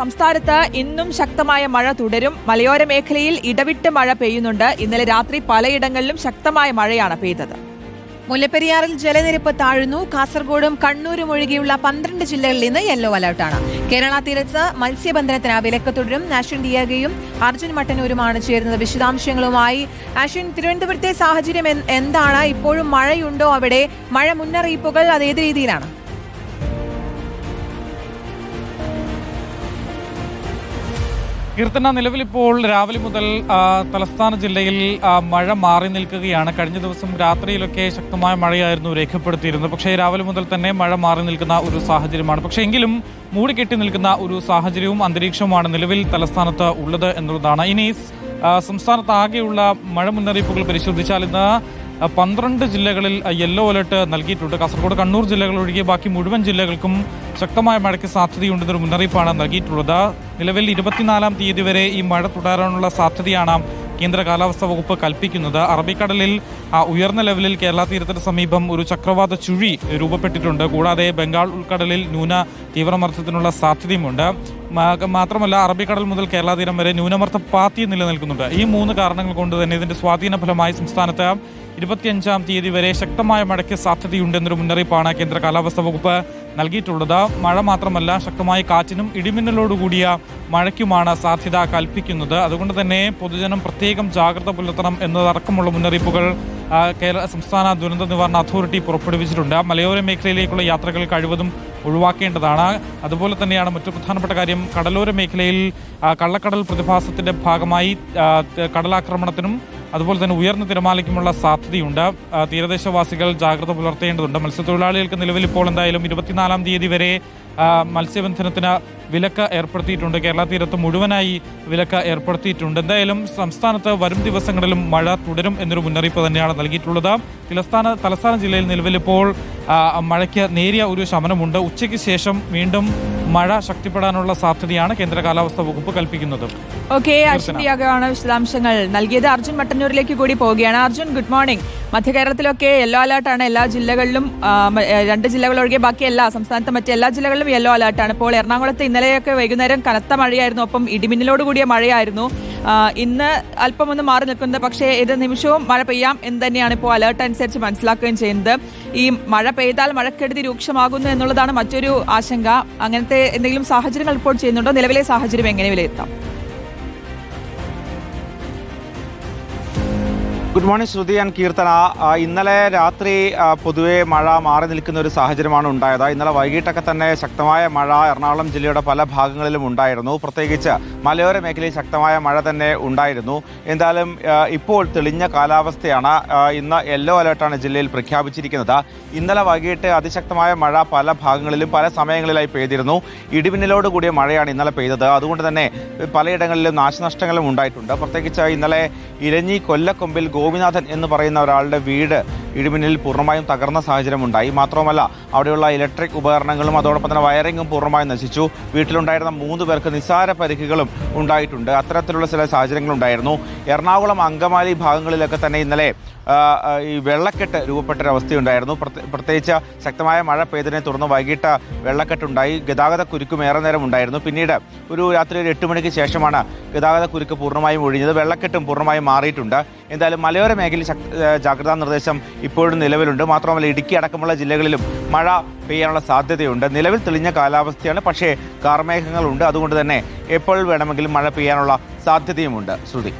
സംസ്ഥാനത്ത് ഇന്നും ശക്തമായ മഴ തുടരും. മലയോര മേഖലയിൽ ഇടവിട്ട് മഴ പെയ്യുന്നുണ്ട്. ഇന്നലെ രാത്രി പലയിടങ്ങളിലും ശക്തമായ മഴയാണ് പെയ്തത്. മുല്ലപ്പെരിയാറിൽ ജലനിരപ്പ് താഴ്ന്നു. കാസർഗോഡും കണ്ണൂരും ഒഴികെയുള്ള പന്ത്രണ്ട് ജില്ലകളിൽ നിന്ന് യെല്ലോ അലർട്ടാണ് കേരള തീരത്ത് മത്സ്യബന്ധനത്തിന് വിലക്ക് തുടരും. നാഷൻ ഡിയാഗയും അർജുൻ മട്ടന്നൂരുമാണ് ചേരുന്നത് വിശദാംശങ്ങളുമായി. അശ്വിൻ തിരുവനന്തപുരത്തെ സാഹചര്യം എന്താണ്? ഇപ്പോഴും മഴയുണ്ടോ അവിടെ? മഴ മുന്നറിയിപ്പുകൾ അത് ഏത് രീതിയിലാണ്? കീർത്തന നിലവിലിപ്പോൾ രാവിലെ മുതൽ തലസ്ഥാന ജില്ലയിൽ മഴ മാറി നിൽക്കുകയാണ്. കഴിഞ്ഞ ദിവസം രാത്രിയിലൊക്കെ ശക്തമായ മഴയായിരുന്നു രേഖപ്പെടുത്തിയിരുന്നത്. പക്ഷേ രാവിലെ മുതൽ തന്നെ മഴ മാറി നിൽക്കുന്ന ഒരു സാഹചര്യമാണ്. പക്ഷേ എങ്കിലും മൂടിക്കെട്ടി നിൽക്കുന്ന ഒരു സാഹചര്യവും അന്തരീക്ഷവുമാണ് നിലവിൽ തലസ്ഥാനത്ത് ഉള്ളത് എന്നുള്ളതാണ്. ഇനി സംസ്ഥാനത്താകെയുള്ള മഴ മുന്നറിയിപ്പുകൾ പരിശോധിച്ചാൽ ഇന്ന് പന്ത്രണ്ട് ജില്ലകളിൽ യെല്ലോ അലർട്ട് നൽകിയിട്ടുണ്ട്. കാസർഗോഡ് കണ്ണൂർ ജില്ലകൾ ഒഴികെ ബാക്കി മുഴുവൻ ജില്ലകൾക്കും ശക്തമായ മഴയ്ക്ക് സാധ്യതയുണ്ടെന്നൊരു മുന്നറിയിപ്പാണ് നൽകിയിട്ടുള്ളത്. നിലവിൽ ഇരുപത്തിനാലാം തീയതി വരെ ഈ മഴ തുടരാനുള്ള സാധ്യതയാണ് കേന്ദ്ര കാലാവസ്ഥാ വകുപ്പ് കൽപ്പിക്കുന്നത്. അറബിക്കടലിൽ ഉയർന്ന ലെവലിൽ കേരള തീരത്തിന് സമീപം ഒരു ചക്രവാത ചുഴി രൂപപ്പെട്ടിട്ടുണ്ട്. കൂടാതെ ബംഗാൾ ഉൾക്കടലിൽ ന്യൂന തീവ്രമർദ്ദത്തിനുള്ള സാധ്യതയുമുണ്ട്. മാത്രമല്ല അറബിക്കടൽ മുതൽ കേരള തീരം വരെ ന്യൂനമർദ്ദ പാത്തി നിലനിൽക്കുന്നുണ്ട്. ഈ മൂന്ന് കാരണങ്ങൾ കൊണ്ട് തന്നെ ഇതിന്റെ സ്വാധീന ഫലമായി സംസ്ഥാനത്ത് ഇരുപത്തിയഞ്ചാം തീയതി വരെ ശക്തമായ മഴയ്ക്ക് സാധ്യതയുണ്ടെന്നൊരു മുന്നറിയിപ്പാണ് കേന്ദ്ര കാലാവസ്ഥാ വകുപ്പ് നൽകിയിട്ടുള്ളത്. മഴ മാത്രമല്ല ശക്തമായ കാറ്റിനും ഇടിമിന്നലോടുകൂടിയ മഴയ്ക്കുമാണ് സാധ്യത കൽപ്പിക്കുന്നത്. അതുകൊണ്ട് തന്നെ പൊതുജനം പ്രത്യേകം ജാഗ്രത പുലർത്തണം എന്നതടക്കമുള്ള മുന്നറിയിപ്പുകൾ കേരള സംസ്ഥാന ദുരന്ത നിവാരണ അതോറിറ്റി പുറപ്പെടുവിച്ചിട്ടുണ്ട്. മലയോര മേഖലയിലേക്കുള്ള യാത്രകൾ കഴിവതും ഒഴിവാക്കേണ്ടതാണ്. അതുപോലെ തന്നെയാണ് മറ്റു പ്രധാനപ്പെട്ട കാര്യം കടലോര മേഖലയിൽ കള്ളക്കടൽ പ്രതിഭാസത്തിന്റെ ഭാഗമായി കടലാക്രമണത്തിനും അതുപോലെ തന്നെ ഉയർന്ന തിരമാലയ്ക്കുമുള്ള സാധ്യതയുണ്ട്. തീരദേശവാസികൾ ജാഗ്രത പുലർത്തേണ്ടതുണ്ട്. മത്സ്യത്തൊഴിലാളികൾക്ക് നിലവിൽ ഇപ്പോൾ എന്തായാലും ഇരുപത്തിനാലാം തീയതി വരെ മത്സ്യബന്ധനത്തിന് വിലക്ക് ഏർപ്പെടുത്തിയിട്ടുണ്ട്. കേരള തീരത്ത് മുഴുവനായി വിലക്ക് ഏർപ്പെടുത്തിയിട്ടുണ്ട്. എന്തായാലും സംസ്ഥാനത്ത് വരും ദിവസങ്ങളിലും മഴ തുടരും എന്നൊരു മുന്നറിയിപ്പ് തന്നെയാണ് നൽകിയിട്ടുള്ളത്. തലസ്ഥാന തലസ്ഥാന ജില്ലയിൽ നിലവിലിപ്പോൾ ആ, മഴയ്ക്ക് നേരിയ ഒരു ശമനമുണ്ട്. ഉച്ചയ്ക്ക് ശേഷം വീണ്ടും മഴ ശക്തിപ്പെടാനുള്ള സാധ്യതയാണ് കേന്ദ്ര കാലാവസ്ഥാ വകുപ്പ് കൽപ്പിക്കുന്നത്. ഓക്കെ അശ്വതിയാണ് വിശദാംശങ്ങൾ. നൽകിയത് അർജുൻ മട്ടന്നൂരിലേക്ക് കൂടി പോവുകയാണ്. അർജുൻ ഗുഡ് മോർണിംഗ് മധ്യ കേരളത്തിലൊക്കെ യെല്ലോ അലേർട്ടാണ് എല്ലാ ജില്ലകളിലും രണ്ട് ജില്ലകൾ ഒഴികെ ബാക്കി എല്ലാ സംസ്ഥാനത്തെ മറ്റെല്ലാ ജില്ലകളിലും യെല്ലോ അലേർട്ടാണ് ഇപ്പോൾ എറണാകുളത്ത് ഇന്നലെയൊക്കെ വൈകുന്നേരം കനത്ത മഴയായിരുന്നു. ഒപ്പം ഇടിമിന്നലോട് കൂടിയ മഴയായിരുന്നു. ഇന്ന് അല്പം ഒന്ന് മാറി നിൽക്കുന്നത് പക്ഷേ ഏത് നിമിഷവും മഴ പെയ്യാം എന്ന് തന്നെയാണ് ഇപ്പോൾ അലേർട്ട് അനുസരിച്ച് മനസ്സിലാക്കുകയും ചെയ്യുന്നത്. ഈ മഴ പെയ്താൽ മഴക്കെടുതി രൂക്ഷമാകുന്നു എന്നുള്ളതാണ് മറ്റൊരു ആശങ്ക. അങ്ങനത്തെ എന്തെങ്കിലും സാഹചര്യങ്ങൾ റിപ്പോർട്ട് ചെയ്യുന്നുണ്ടോ? നിലവിലെ സാഹചര്യം എങ്ങനെ വിലയിരുത്താം? Good morning Shruti and Keerthana. ഇന്നലെ രാത്രി പൊതുവെ മഴ മാറി നിൽക്കുന്ന ഒരു സാഹചര്യമാണ് ഉണ്ടായത്. ഇന്നലെ വൈകിട്ടൊക്കെ തന്നെ ശക്തമായ മഴ എറണാകുളം ജില്ലയുടെ പല ഭാഗങ്ങളിലും ഉണ്ടായിരുന്നു. പ്രത്യേകിച്ച് മലയോര മേഖലയിൽ ശക്തമായ മഴ തന്നെ ഉണ്ടായിരുന്നു. എന്തായാലും ഇപ്പോൾ തെളിഞ്ഞ കാലാവസ്ഥയാണ് ഇന്ന് യെല്ലോ അലേർട്ടാണ് ജില്ലയിൽ പ്രഖ്യാപിച്ചിരിക്കുന്നത്. ഇന്നലെ വൈകിട്ട് അതിശക്തമായ മഴ പല ഭാഗങ്ങളിലും പല സമയങ്ങളിലായി പെയ്തിരുന്നു. ഇടിമിന്നലോട് കൂടിയ മഴയാണ് ഇന്നലെ പെയ്തത്. അതുകൊണ്ട് തന്നെ പലയിടങ്ങളിലും നാശനഷ്ടങ്ങളും ഉണ്ടായിട്ടുണ്ട്. പ്രത്യേകിച്ച് ഇന്നലെ ഇരഞ്ഞി കൊല്ലക്കൊമ്പിൽ ഗോപിനാഥൻ എന്ന് പറയുന്ന ഒരാളുടെ വീട് ഇടിമിന്നലിൽ പൂർണമായും തകർന്ന സാഹചര്യമുണ്ടായി. മാത്രമല്ല അവിടെയുള്ള ഇലക്ട്രിക് ഉപകരണങ്ങളും അതോടൊപ്പം തന്നെ വയറിങ്ങും പൂർണമായും നശിച്ചു. വീട്ടിലുണ്ടായിരുന്ന മൂന്ന് പേർക്ക് നിസ്സാര പരിക്കുകളും ഉണ്ടായിട്ടുണ്ട്. അത്തരത്തിലുള്ള ചില സാഹചര്യങ്ങളുണ്ടായിരുന്നു. എറണാകുളം അങ്കമാലി ഭാഗങ്ങളിലൊക്കെ തന്നെ ഇന്നലെ ഈ വെള്ളക്കെട്ട് രൂപപ്പെട്ടൊരവസ്ഥയുണ്ടായിരുന്നു. പ്രത്യ- പ്രത്യേകിച്ച് ശക്തമായ മഴ പെയ്തതിനെ തുടർന്ന് വൈകിട്ട് വെള്ളക്കെട്ടുണ്ടായി. ഗതാഗത കുരുക്കും ഏറെ നേരം ഉണ്ടായിരുന്നു പിന്നീട് ഒരു രാത്രി ഒരു എട്ട് മണിക്ക് ശേഷമാണ് ഗതാഗത കുരുക്ക് പൂർണമായും ഒഴിഞ്ഞത്. വെള്ളക്കെട്ടും പൂർണമായും മാറിയിട്ടുണ്ട്. എന്തായാലും മലയോര മേഖലയിൽ ജാഗ്രതാ നിർദ്ദേശം ഇപ്പോഴും നിലവിലുണ്ട്. മാത്രമല്ല ഇടുക്കി അടക്കമുള്ള ജില്ലകളിലും മഴ പെയ്യാനുള്ള സാധ്യതയുണ്ട്. നിലവിൽ തെളിഞ്ഞ കാലാവസ്ഥയാണ് പക്ഷേ കാർമേഘങ്ങളുണ്ട്. അതുകൊണ്ട് തന്നെ എപ്പോൾ വേണമെങ്കിലും മഴ പെയ്യാനുള്ള സാധ്യതയുമുണ്ട്. ശ്രുതി.